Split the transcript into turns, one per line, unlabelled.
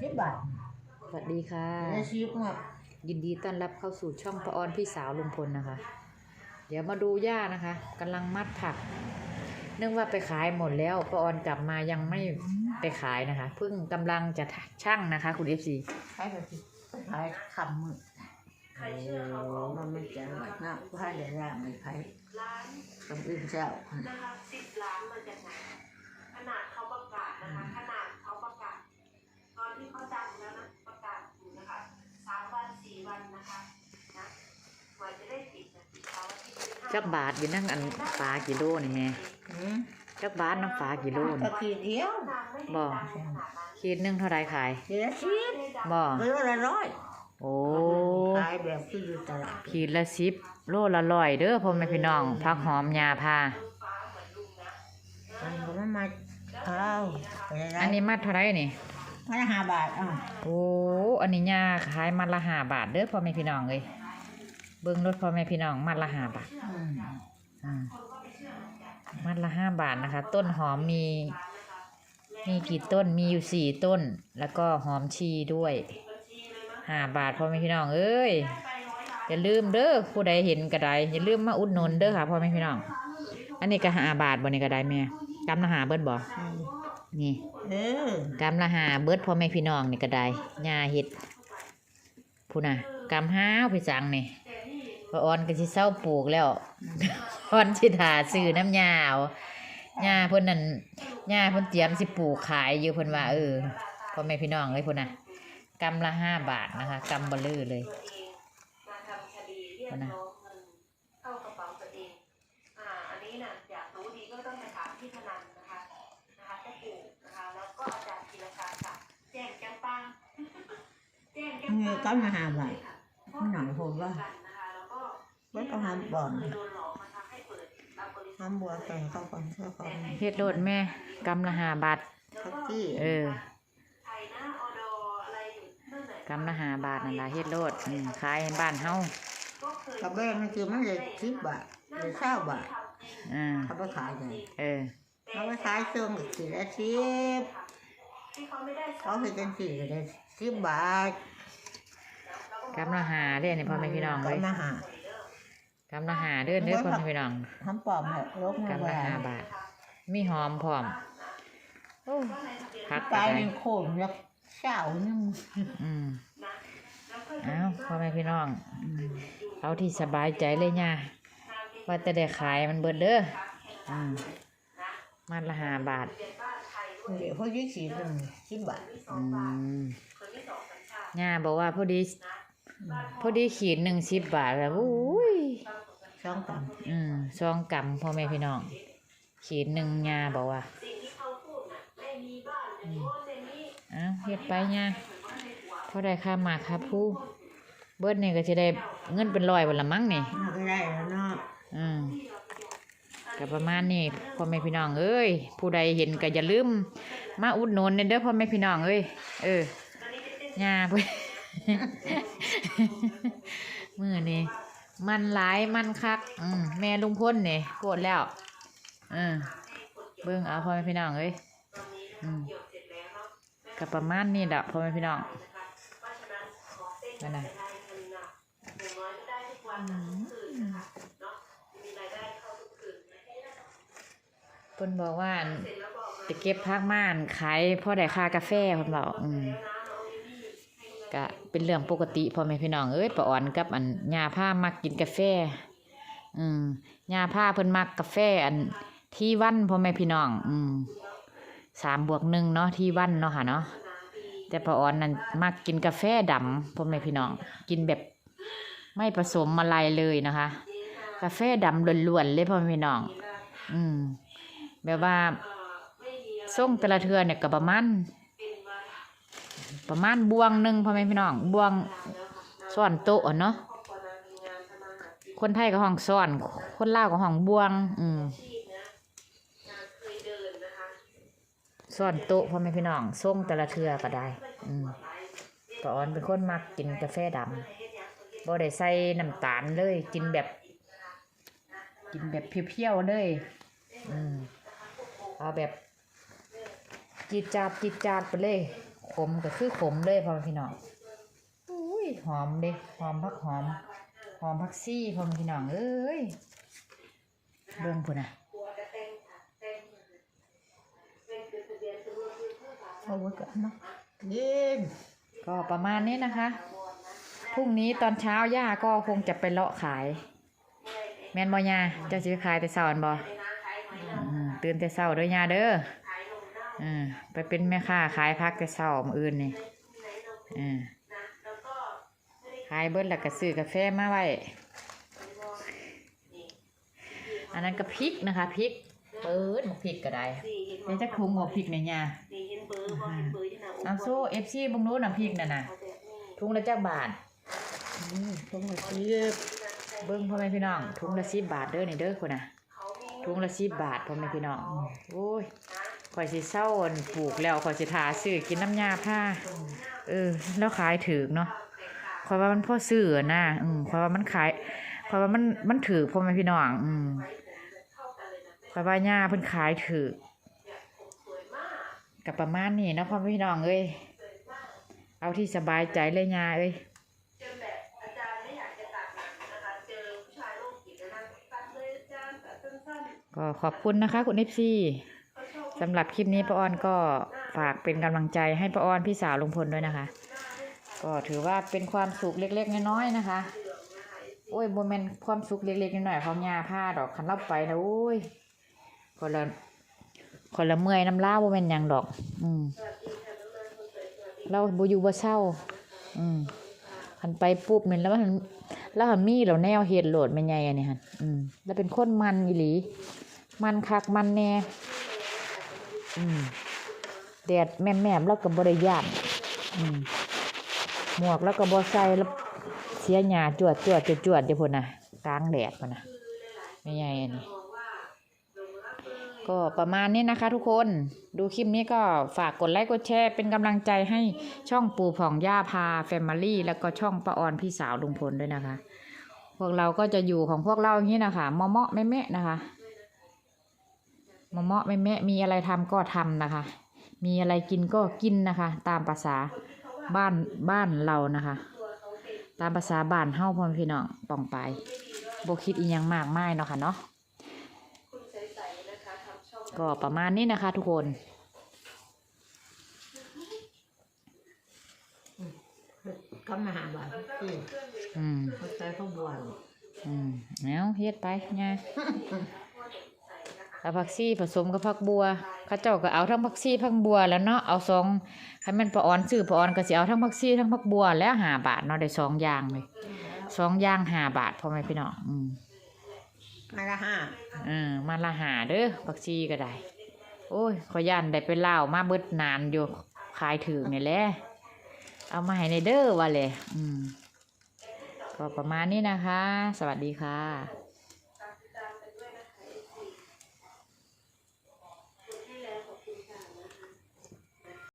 สิบบาท
สวัสดีค่ะ
แล้วชิปมา
ยินดีต้อนรับเข้าสู่ช่องปะออนพี่สาวลุงพลนะคะ เดี๋ยวมาดูย่านะคะกำลังมัดผัก เนื่องว่าไปขายหมดแล้วปะออนกลับมายังไม่ไปขายนะคะ เพิ่งกำลังจะช่างนะคะ คุณเอฟซี
ขายแบบขายคำมือใครเชื่อเขามันไม่จะหน้าผ้าเดี๋ยวร่างไม่ขายคำอื่นเจ้า
นะคะสิบล้านมาจากไหนขนาดเขาประกาศนะคะขนาด จั
กบาทอยู่นั่งอันปลากิโลนี่แม่
อืม
จักบาทน้ำปลากิโล
ก็
นี่
ขีดเดียว
นางไม่ได้
บ่
ดังขนาดนั้น
ขีดหนึงเท่าไรขาย
เดี๋ยวชิป
ไม่ได้ดัง
บ่
เรือละร้อย
โอ้
ขายแบบที่อยู่ตลาด
ขีดละสิบโลละร้อยเด้อพ่อแม่พี่น้องผักหอมยาพา
ฟ้าเหมือนลุงนะ
มันก็ไม่มาเอาไปได้
อันนี้มัดเท่าไรนี่
มันละห้าบาทอะ
โอ้อันนี้ย่าขายมัดละห้าบาทเด้อพ่อแม่พี่น้องเลย เบิ้งรถพ่อแม่พี่น้องมัดละห้าบาท
อืม
อ่ามัดละห้าบาทนะคะ ต้นหอมมี มีกี่ต้นมีอยู่สี่ต้น แล้วก็หอมชีด้วยห้าบาทพ่อแม่พี่น้อง เอ้ยอย่าลืมเด้อผู้ใดเห็นก็ได้อย่าลืมมาอุดหนุนเด้อค่ะพ่อแม่พี่น้อง อันนี้ก็ห้าบาทบ่นี่ก็ได้แม่กำละหาเบิดบ่
อืม
นี่
เออกำ
ละหาเบิดพ่อแม่พี่น้องนี่ก็ได้หญ้าเห็ดพูน่ะกำห้าวพี่จังนี่ พอออนก็สิเศร้าปลูกแล้วออนสิถาซื้อน้ำยาเอาหญ้าเพิ่นนั่นหญ้าเพิ่นเตรียมสิปลูกขายอยู่เพิ่นว่าเออพ่อแม่พี่น้องเลยพุ่นน่ะกำละห้าบาทนะคะกำเบลือเลย
มาทำคดีเรียกร้องเงินเข้ากระเป๋าตัวเองอ่าอันนี้นะอยากรู้ดีก็ต้องไปถามที่พนันนะคะนะคะพ่อปู่นะคะแล้วก็อาจารย์กีรกาค่ะแจ้งแจ้งปังแจ้งแจ้ง
เงิ
ปั
น
ง
ก็มาห้าบาทมันหนังผมว่า มันก็ห้ามบ่อน
เคยโดนหลอกมาทำให้เปิดรับบริษัท
ห้ามบัวแต่งเข้าก่อนเข้าก่อน
เฮ็ดโลดแม่กำละห้าบาท
ทักกี้
เออ
ไทยหน้าออดออะไรอยู่นั่นแหละ
กำละห้าบาทนั่นล่ะเฮ็ดโลดอืมขายให้บ้านเฮา
ก็เคย
กระเบื้องมันคือมันเลยสิบบาทหรือเก้าบาท
อ่า
เขาไปขายไง
เออ
เขาไปขายเครื่องอีกสี่ละสิบ
ที่เขาไม่ได้
เขาเคยเป็นสี่ก็ได้สิบบาท
กำละหาเด้อนี่พ่อแม่พี่น้องเลย
ก็มาหา กำ
ละหาเด้อเด้อพ่อแม่พี่น้อง
ทำปลอมเหรอลบมากำแหว
ละหานบาทมีหอมพร้อมโอ้พัก
ตา
อะ
ย
ไร
เป็นโขมแล้วเช้านึง
อืม
นะแล้วก็
เอ้าพ่อแม่พี่น้อง เอาที่สบายใจเลยย่าว่าแต่ได้ขายมันเบิดเด้ออืมมันละหาบาท
เดี๋ยวพอยี่สิบหนึ่งสิบบาท
อืมย่าบอกว่าพอดี พอดีขีดหนึ่งสิบบาทแล้วอุ้ย
ช่องต่
อืมซองกำพ่อแม่พี่น้อง ขีดหนึ่งย่าบอกว่า
สิ่งที่เขาพูดน่ะไม่มีบ้านอย่างโน้นอย่างนี้
เอ้าเฮ็ดไปย่าพอได้ค่าหมากค่าผู้เบิดนี่ก็จะได้เงินเป็นร้อยวันละมั้งนี่ำ
ไม่ได้แล้วเนาะ
อืมก็ประมาณนี้พ่อแม่พี่น้องเอ้ยผู้ใดเห็นก็อย่าลืมมาอุดหนุนเด้อพ่อแม่พี่น้องเอ้ยเออย่าเพิ่น มือนี่มันหลายมันคัก อืมแม่ลุงพ้นเนี่โกรธแล้วอืมเบิ่งเอาพ่อแม่พี่น้องเอ้ยอืมก็ประมาณนี้ดอกพ่อแม่พี่น้องนั่นน่ะ
คนนะคะเพิ่
นบอกว่า
จแล้วบอกมา
จะเก็บพักม่านขายพ่อได้ค่ากาแฟเพิ่นบอกอืม ก็เป็นเรื่องปกติพ่อแม่พี่น้องเอ้ยป้าอ่อนกับอันยาผ้ามักกินกาแฟ อืมยาผ้าเพิ่นมักกาแฟ อันที่วันพ่อแม่พี่น้อง อืมสามบวกหนึ่งเนาะที่วันเนาะค่ะเนาะแต่ป้าอ่อนนั่นมักกินกาแฟดำพ่อแม่พี่น้อง กินแบบไม่ผสมอะไรเลยนะคะ กาแฟดำล้วนๆเลยพ่อแม่พี่น้อง อืมแบบว่าส่งแต่ละเทือเนี่ยก็ประมาณ ประมาณบวงหนึ่งพ่อแม่พี่น้องบวงซ่อนโต๊ะเนาะคนไทยก็ห้องซ่อน คนลาวก็ห้องบวง อืมซ่อนโต๊ะพ่อแม่พี่น้องส่งแต่ละเทือก็ได้ อืมปออนเป็นคนมักกินกาแฟดำบ่ได้ใส่น้ำตาลเลย กินแบบ กินแบบเพียวๆเลย อืมเอาแบบจีดจาดจีดจาดไปเลย ขมก็คือขมเลยพ่อม่พี่น้องอุ้ยหอมเด้หอมพักหอม หอมพักซี่พ่อม่พี่น้องเอ้ยเบิ่งพุ่นน่ะ
หัวกระเต้งค่ะเต้งเป็นคือะเบียนสมรสคือผู้สา
ไว้ก่อนเนาะยิน
ก็ประมาณนี้นะคะ พรุ่งนี้ตอนเช้าย่าก็คงจะไปเลาะขาย แมนบ่ย่าจะสิไปขายแต่เช้าอันบอตื่นแต่เช้าเด้อย่าเด้อ อืมไปเป็นแม่ค้าขายผักแต่เช้ามื้ออื่นนี่อืมขายเบิดแล้วก็ซื้อกาแฟมาไว้ อันนั้นก็พริกนะคะพริก เปิดหมกพริกก็ได้เป็นจักถุงหมกพริกเนี่ยย่า
นี่เห็นเบอร์บ่เห็นเบอร์ที่หน้าอก
เอาโซ่ FC เบิ่งดูน้ำพริกนั่นน่ะ
เอาแบบนี้
ถุงละจักบาท
อืมต้องมาเสียบ
เบิ้งพ่อแม่พี่น้องถุงละสิบบาทเด้อนี่เด้อคนน่ะถุงละสิบบาทพ่อแม่พี่น้องอืมโอ้ย ข่อยสิเศร้าปลูกแล้วข่อยสิทาซื้อกินน้ำยาผ้า เออ แล้วขายถือเนาะข่อยว่ามันพ่อซื้อนะอืมข่อยว่ามันขายข่อยว่ามันมันถือพ่อแม่พี่น้องอืมข่อยว่าย่าเพิ่นขายถือกับประมาณนี้นะพ่อแม่พี่น้องเอ้ยเอาที่สบายใจเลยย่าเอ้ย
ก็
ขอบคุณนะคะ คุณเอฟซี สำหรับคลิปนี้ป้าออนก็ฝากเป็นกำลังใจให้ป้าออนพี่สาวลุงพลด้วยนะคะ ก็ถือว่าเป็นความสุขเล็กๆน้อยๆนะคะ โอ้ยโมเมนความสุขเล็กๆน้อยๆของยาผ้าดอกคันเล่าไปนะโอ้ยคนละคนละเมื่อยน้ำล่าโมเมนหยังดอก อืมเราบูยูบ่เศร้า อืมคันไปปุ๊บเนี่ยแล้วมันแล้วหันมีเราแนวเห็ดโหลดไม่ใหญ่อันนี้ฮะอืมแล้วเป็นคนมันอีหลี มันคักมันแน่ อืมแดดแม่แม่แล้วก็บริยานอืมหมวกแล้วก็บอใส่แล้วเสียหยาจวดจวดจวดจวดเดี๋ยวพุ่นนะกลางแดดพุ่นนะไม่ใหญ่อันนี้ก็ประมาณนี้นะคะทุกคนดูคลิปนี้ก็ฝากกดไลค์กดแชร์เป็นกำลังใจให้ช่องปู่ผ่องย่าพาแฟมิลี่แล้วก็ช่องป้าออนพี่สาวลุงพลด้วยนะคะ พวกเราก็จะอยู่ของพวกเราอย่างนี้นะคะเมาะเมะแม่แม่นะคะ มะเมาะแม่แม่มีอะไรทำก็ทำนะคะ มีอะไรกินก็กินนะคะ ตามภาษาบ้านบ้านเรานะคะ ตามภาษาบ้านเฮ้าพ่อแม่พี่น้องป่องไปโบคิดอีหยังมากมายเนาะค่ะเนาะ
คุณใสๆนะคะทำช่อง
ก็ประมาณนี้นะคะ ทุกคน
ก็มาหาบาทที่
อืม
เขาใช้ข้าวบวน
อืมเอาเฮ็ดไปไง เอาผักซี่ผสมกับผักบัวเข้าเจ้าก็เอาทั้งผักซี่ผักบัวแล้วเนาะเอาสองให้มันปะออนซื้อปะออนก็สิเอาทั้งผักซี่ทั้งผักบัวแล้วหาบาทเนาะได้สองอย่างเลยสองอย่างหาบาทพ่อแม่พี่น้องอืม
มาละห้า
เออมาละหาเด้อผักชีก็ได้ โอ้ยขอย่านได้ไปเล่าวมาเบิดนานอยู่ขายถึงนี่แหละเอามาให้ในเด้อว่าเลยอืมก็ประมาณนี้นะคะ สวัสดีค่ะ